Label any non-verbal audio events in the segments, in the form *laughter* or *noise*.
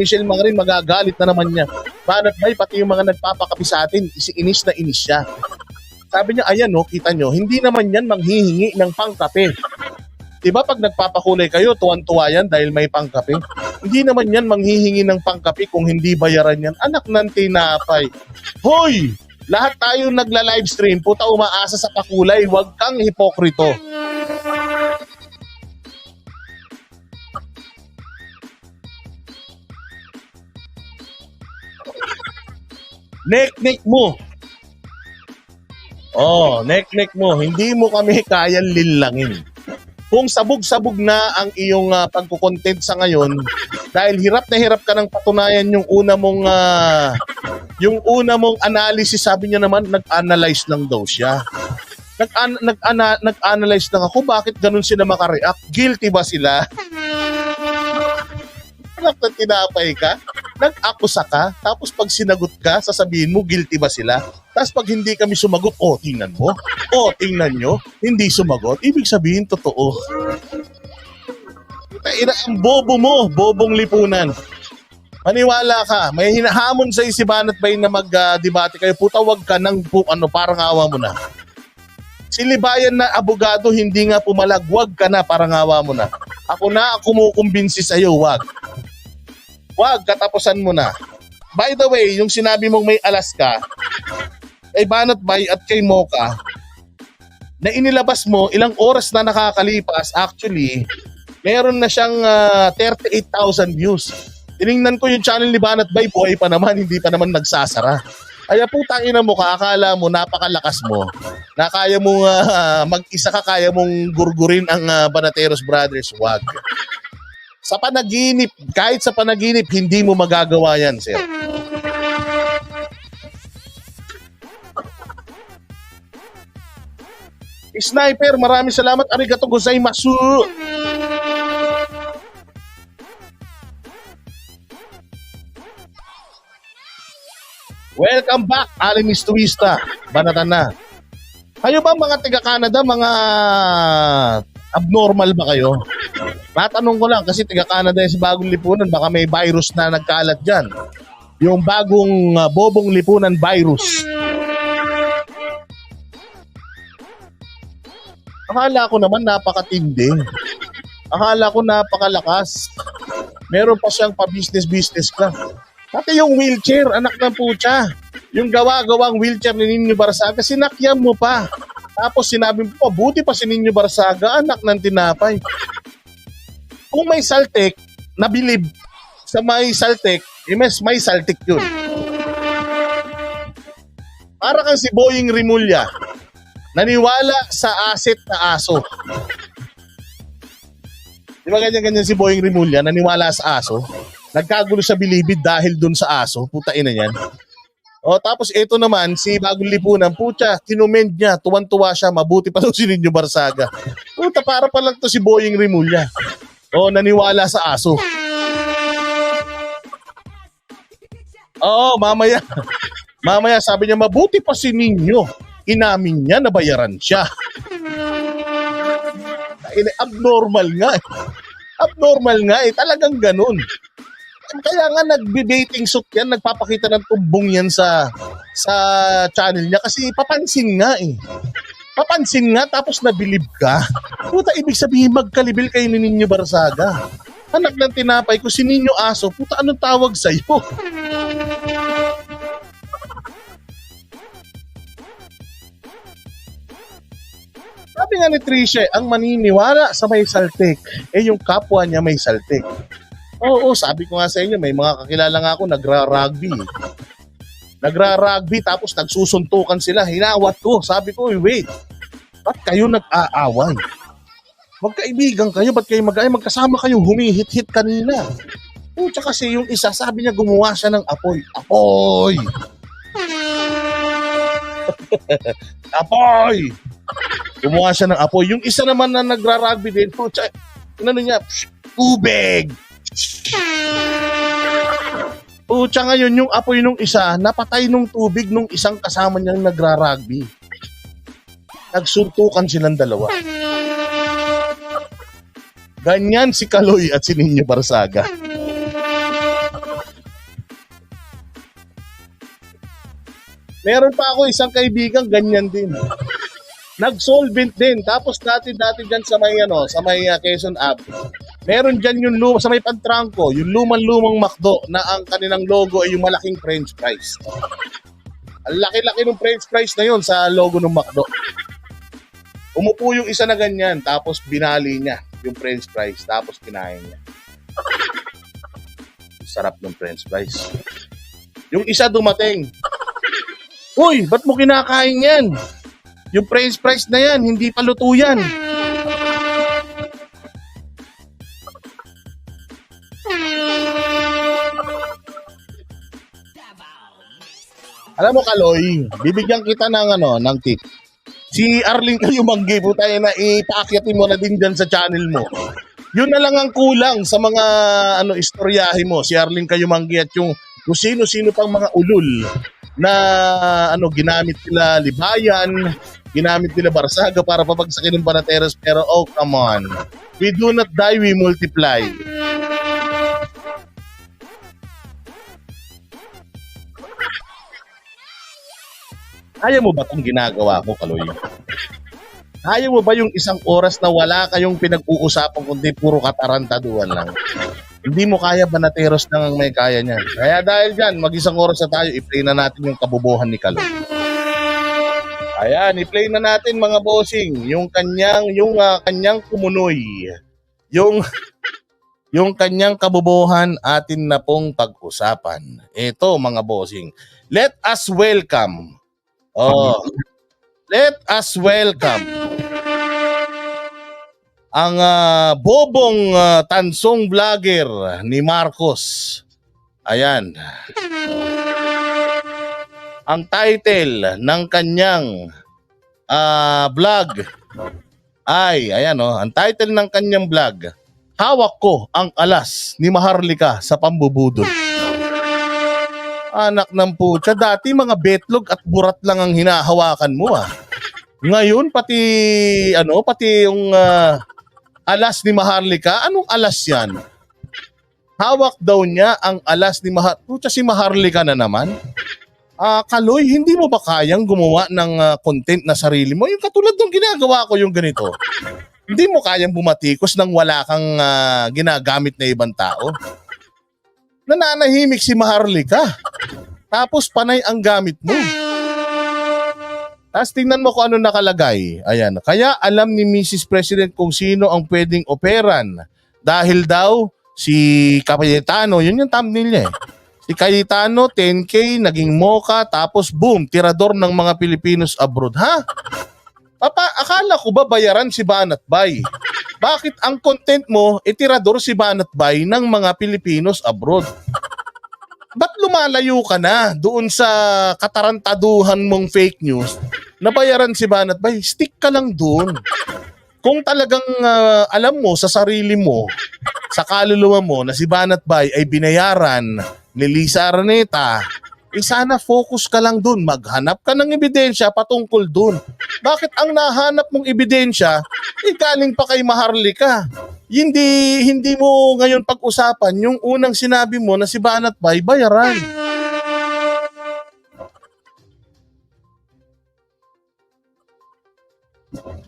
Michelle Mangrin magagalit na naman niya. Banat bay, pati yung mga nagpapakapi sa atin, inis na inis siya. Sabi niya, ayan no, kita nyo, hindi naman yan manghihingi ng pangkape. Diba pag nagpapakulay kayo, tuwan-tuwa yan dahil may pangkape? Hindi naman yan manghihingi ng pangkape kung hindi bayaran yan. Anak ng tinapay. Hoy! Lahat tayo nagla-livestream, puta umaasa sa pakulay, wag kang hipokrito. Nek-nek mo. Oh, nek-nek mo. Hindi mo kami *laughs* kayang linlangin. Kung sabog-sabog na ang iyong uh, pagkukontent sa ngayon, dahil hirap na hirap ka ng patunayan yung una mong ah, yung una mong analysis, sabi niya naman, nag-analyze lang daw siya. Nag-an- nag-ana- nag-analyze lang ako, bakit ganun sila makareact? Guilty ba sila? Anak na tinapay ka? Nag-akusa ka? Tapos pag sinagot ka, sasabihin mo, guilty ba sila? Tapos pag hindi kami sumagot, oh, tingnan mo. Oh, tingnan nyo. Hindi sumagot. Ibig sabihin, totoo. Ina, ang bobo mo, bobong lipunan. Maniwala ka, may hinahamon sa si Banat Bay na mag-debate kayo. Puta, wag ka nang pu- ano, parang awa mo na. Si Libayan na abogado, hindi nga pumalag. Wag ka na, parang awa mo na. Ako na ang kumukumbinsi sa'yo, wag. Wag, katapusan mo na. By the way, yung sinabi mong may Alaska, kay Banat Bay at kay Mocha, na inilabas mo, ilang oras na nakakalipas, actually, meron na siyang ah, 38,000 views. Tiningnan ko yung channel ni Banat Bay, buhay pa naman, hindi pa naman nagsasara. Kaya putang ina mo ka, akala mo napakalakas mo. Na kaya mong ah, mag-isa ka, kaya mong gurgurin ang ah, Banateros Brothers. Wag. Sa panaginip, kahit sa panaginip, hindi mo magagawa yan, sir. Sniper, maraming salamat. Arigato gozaimasu. Welcome back, Alimis Twista. Banatan na. Kayo ba mga taga-Canada, mga abnormal ba kayo? Matanong ko lang kasi taga-Canada yung sa bagong lipunan, baka may virus na nagkalat dyan. Yung bagong ah, bobong lipunan virus. Akala ko naman napakatindi. Akala ko napakalakas. Meron pa siyang pa-business-business ka. Pati yung wheelchair, anak ng putya. Yung gawa-gawang wheelchair ni Ninyo Barsaga, sinakyan mo pa. Tapos sinabi mo pa, buti pa si Ninyo Barsaga, anak ng tinapay. Kung may saltek, nabilib sa may saltek, eh, mas may saltek yun. Para kang si Boying Rimulya, naniwala sa asset na aso. Di ba ganyan-ganyan si Boying Rimulya, naniwala sa aso? Nagkagulo sa bilibid dahil dun sa aso, puta ina niyan. O tapos ito naman, si Bagong Lipunan, puta, kinumend niya, tuwan-tuwa siya, mabuti pa daw si Ninyo Barsaga. Puta, para pa lang to si Boying Rimulya. O, naniwala sa aso. Oo, mamaya. Mamaya sabi niya, mabuti pa si Ninyo. Inamin niya, nabayaran siya. Ina, abnormal nga eh. Abnormal nga eh. Talagang ganun. Kaya nga nagbe-dating suit yan, nagpapakita ng tumbong yan sa sa channel niya kasi papansin nga eh. Papansin nga tapos nabilib ka. Puta, ibig sabihin magkalibil kayo ni Ninyo Barsaga. Anak ng tinapay ko, si Ninyo Aso, puta, anong tawag sa'yo? Sabi nga ni Tricia, ang maniniwala sa may saltik, eh yung kapwa niya may saltik. Oo, sabi ko nga sa inyo, may mga kakilala nga ako nagra-rugby. Nagra-rugby tapos nagsusuntukan sila. Hinawat ko. Sabi ko, wait, ba't kayo nag-aaway? Magkaibigan kayo, ba't kayo mag Magkasama kayo, humihit-hit kanina. Pucha kasi yung isa, sabi niya gumawa siya ng apoy. Apoy! *laughs* apoy! Gumawa siya ng apoy. Yung isa naman na nagra-rugby din, pucha, ano niya, tubig! Pucha ngayon, yung apoy nung isa, napatay nung tubig nung isang kasama niyang nagra-rugby. Nagsuntukan silang dalawa. Ganyan si Kaloy at si Ninyo Barsaga. Meron pa ako isang kaibigan, ganyan din. Nag-solvent din. Tapos dati-dati dyan sa may, ano, sa may uh, Quezon Ave. Meron dyan yung luma, sa may pantrangko, yung lumang-lumang makdo na ang kanilang logo ay yung malaking french fries. Ang laki-laki ng french fries na yon sa logo ng makdo. Umupo yung isa na ganyan, tapos binali niya yung french fries, tapos kinain niya. Sarap ng french fries. Yung isa dumating. Uy, ba't mo kinakain yan? Yung french fries na yan, hindi pa luto yan. Alam mo, Kaloy, bibigyan kita ng ano, ng tip. Si Arling kayo manggi po tayo na ipaakyatin mo na din dyan sa channel mo. Yun na lang ang kulang sa mga ano istoryahe mo. Si Arling kayo manggi at yung kung sino-sino pang mga ulul na ano ginamit nila libayan, ginamit nila barsaga para papagsakin ng Banateros pero oh come on. We do not die, we multiply. Ayaw mo ba itong ginagawa mo, Kaloy? Ayaw mo ba yung isang oras na wala kayong pinag-uusapan kundi puro katarantaduan lang? Hindi mo kaya banateros lang ang may kaya niyan. Kaya dahil dyan, mag-isang oras na tayo, i-play na natin yung kabubuhan ni Kaloy. Ayan, i-play na natin mga bossing, yung kanyang, yung ah, kanyang kumunoy. Yung, *laughs* yung kanyang kabubuhan atin na pong pag-usapan. Ito mga bossing, let us welcome Oh. Let us welcome ang ah, bobong ah, tansong vlogger ni Marcos. Ayan. Ang title ng kanyang ah, vlog ay, ayan oh, ang title ng kanyang vlog, Hawak ko ang alas ni Maharlika sa pambubudol. Anak ng putya, dati mga betlog at burat lang ang hinahawakan mo ah. Ngayon pati ano, pati yung ah, alas ni Maharlika, anong alas 'yan? Hawak daw niya ang alas ni Mahar... Putya si Maharlika na naman. Ah, Kaloy, hindi mo ba kayang gumawa ng ah, content na sarili mo? Yung katulad ng ginagawa ko yung ganito. Hindi mo kayang bumatikos nang wala kang ah, ginagamit na ibang tao nananahimik si Maharlika. Tapos panay ang gamit mo. Tapos tingnan mo kung ano nakalagay. Ayan. Kaya alam ni Mrs. President kung sino ang pwedeng operan. Dahil daw si Cayetano, yun yung thumbnail niya eh. Si Cayetano, 10K, naging moka, tapos boom, tirador ng mga Pilipinos abroad. Ha? Papa, akala ko ba bayaran si Banat Bay? Bakit ang content mo, itirador si Banat Bay ng mga Pilipinos abroad? Lumalayo ka na doon sa katarantaduhan mong fake news? Nabayaran si Banat Bay, stick ka lang doon. Kung talagang ah, alam mo sa sarili mo, sa kaluluwa mo na si Banat Bay ay binayaran ni Lisa Araneta, eh sana focus ka lang doon. Maghanap ka ng ebidensya patungkol doon. Bakit ang nahanap mong ebidensya, eh pa kay Maharlika? Hindi, hindi mo ngayon pag-usapan yung unang sinabi mo na si Banat Bay bayaran.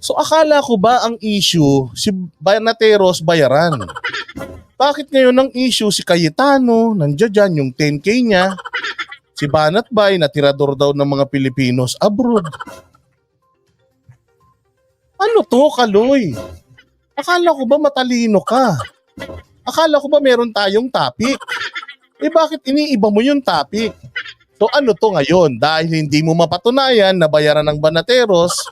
So akala ko ba ang issue si Banateros bayaran? Bakit ngayon ang issue si Cayetano, nandiyan dyan yung 10k niya, si Banat Bay na tirador daw ng mga Pilipinos abroad. Ano to, Kaloy? Akala ko ba matalino ka? Akala ko ba meron tayong topic? Eh bakit iniiba mo yung topic? So ano to ngayon? Dahil hindi mo mapatunayan na bayaran ng Banateros,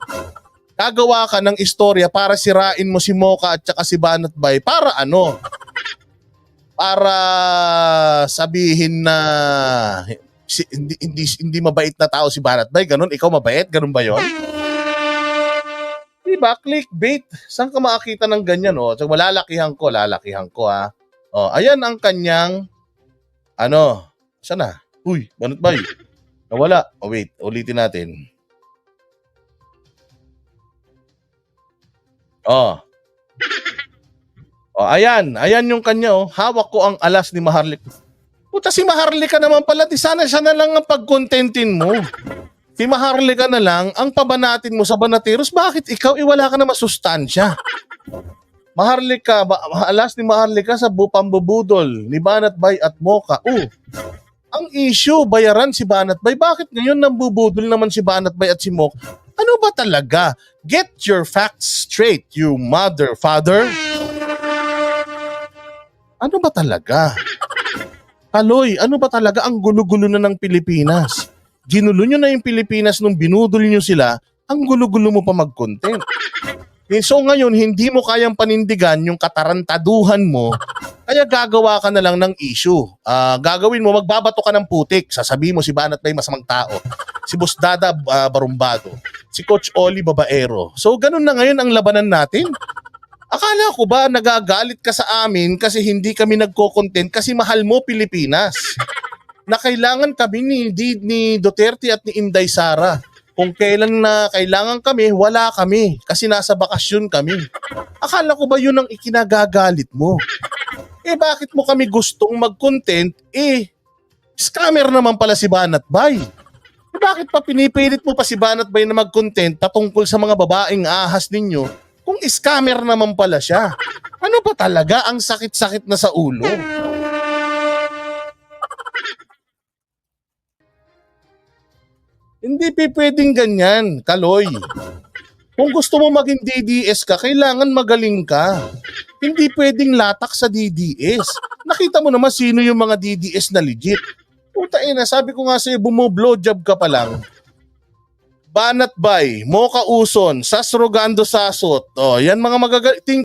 gagawa ka ng istorya para sirain mo si Mocha at saka si Banat Bay. Para ano? Para sabihin na si, hindi, hindi, hindi mabait na tao si Banat Bay. Ganun, ikaw mabait? Ganun ba yon? Diba? Clickbait. Saan ka makakita ng ganyan? Oh? So, malalakihan ko, lalakihan ko ha. Oh, ayan ang kanyang ano, saan na? Uy, Banat Bay. Nawala. Oh, wait. Ulitin natin. Oh. Oh, ayan. Ayan yung kanya, oh. Hawak ko ang alas ni Maharlik. Puta si Maharlika naman pala, di sana siya na lang ang pagkontentin mo. Si Maharlika na lang, ang pabanatin mo sa banateros, bakit ikaw iwala ka na masustansya? Maharlika, ba, alas ni Maharlika sa bu- pambubudol ni Banat Bay at Moka. Oh, ang issue, bayaran si Banat Bay. Bakit ngayon nambubudol naman si Banat Bay at si Moka? Ano ba talaga? Get your facts straight, you mother, father. Ano ba talaga? Kaloy, ano ba talaga ang gulo-gulo na ng Pilipinas? Ginulo nyo na yung Pilipinas nung binudol nyo sila, ang gulo-gulo mo pa mag-content. Eh, So ngayon, hindi mo kayang panindigan yung katarantaduhan mo, kaya gagawa ka na lang ng issue. Ah, gagawin mo, magbabato ka ng putik. Sasabihin mo si Banat Bay masamang tao. Si Boss Dada ah, Barumbado. Si Coach Oli Babaero. So ganun na ngayon ang labanan natin. Akala ko ba nagagalit ka sa amin kasi hindi kami nagko-content kasi mahal mo Pilipinas? *laughs* Na kailangan kami ni, di- ni Duterte at ni Inday Sara. Kung kailan na kailangan kami, wala kami kasi nasa bakasyon kami. Akala ko ba yun ang ikinagagalit mo? Eh bakit mo kami gustong mag-content? Eh, scammer naman pala si Banat Bay. Eh bakit pa pinipilit mo pa si Banat Bay na mag-content patungkol sa mga babaeng ahas ninyo kung scammer naman pala siya? Ano ba talaga ang sakit-sakit na sa ulo? Hindi pa pwedeng ganyan, Kaloy. Kung gusto mo maging DDS ka, kailangan magaling ka. Hindi pwedeng latak sa DDS. Nakita mo naman sino yung mga DDS na legit. Puta ina, sabi ko nga sa'yo, bumo-blowjob ka pa lang. Banat Bay, Mocha Uson, Sasrogando Sasot. Oh, yan mga magagaling.